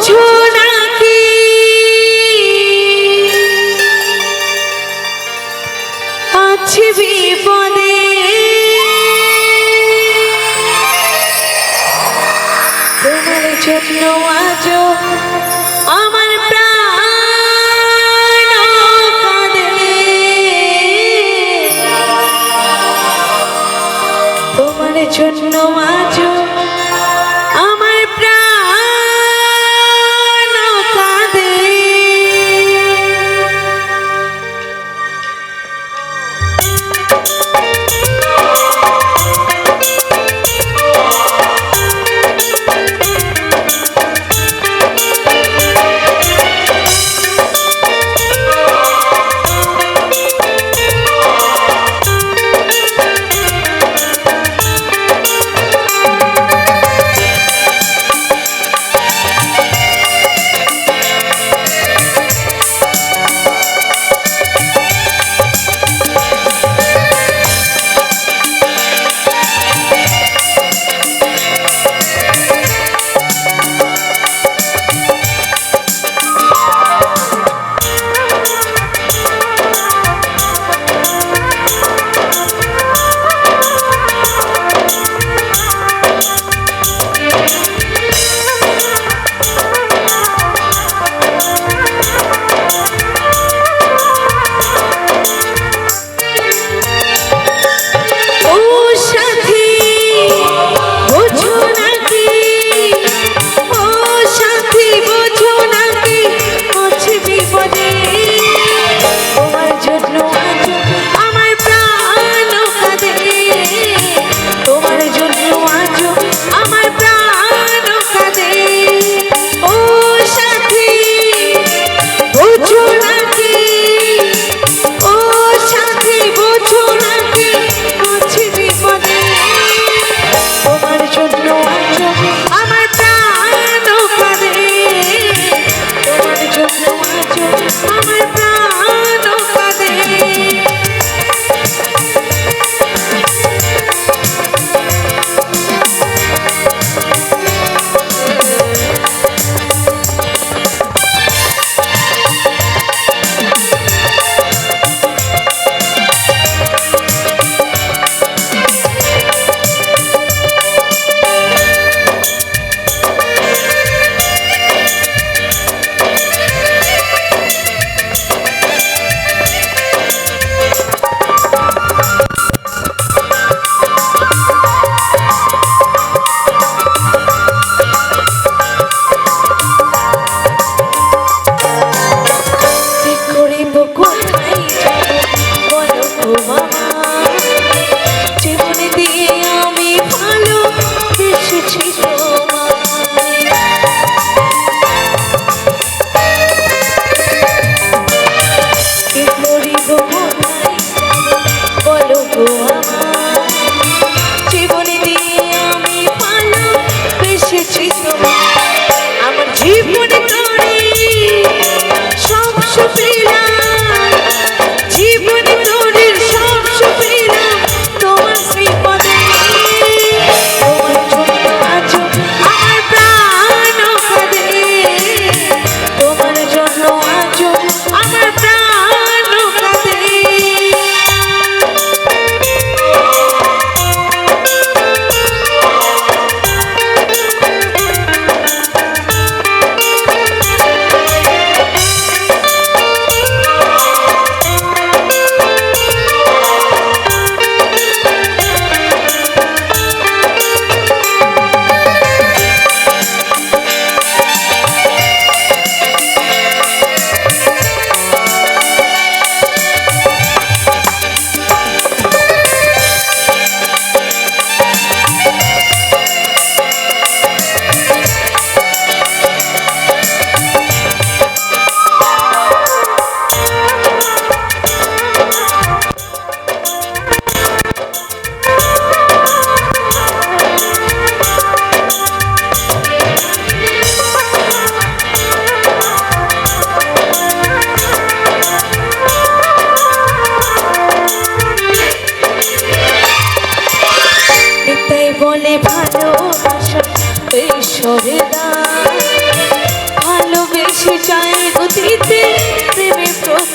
বোঝো নাকি? আছি বিপদে। তোমার জন্য আজ ভালোবেসে যায় গতিতে প্রেমে প্রভু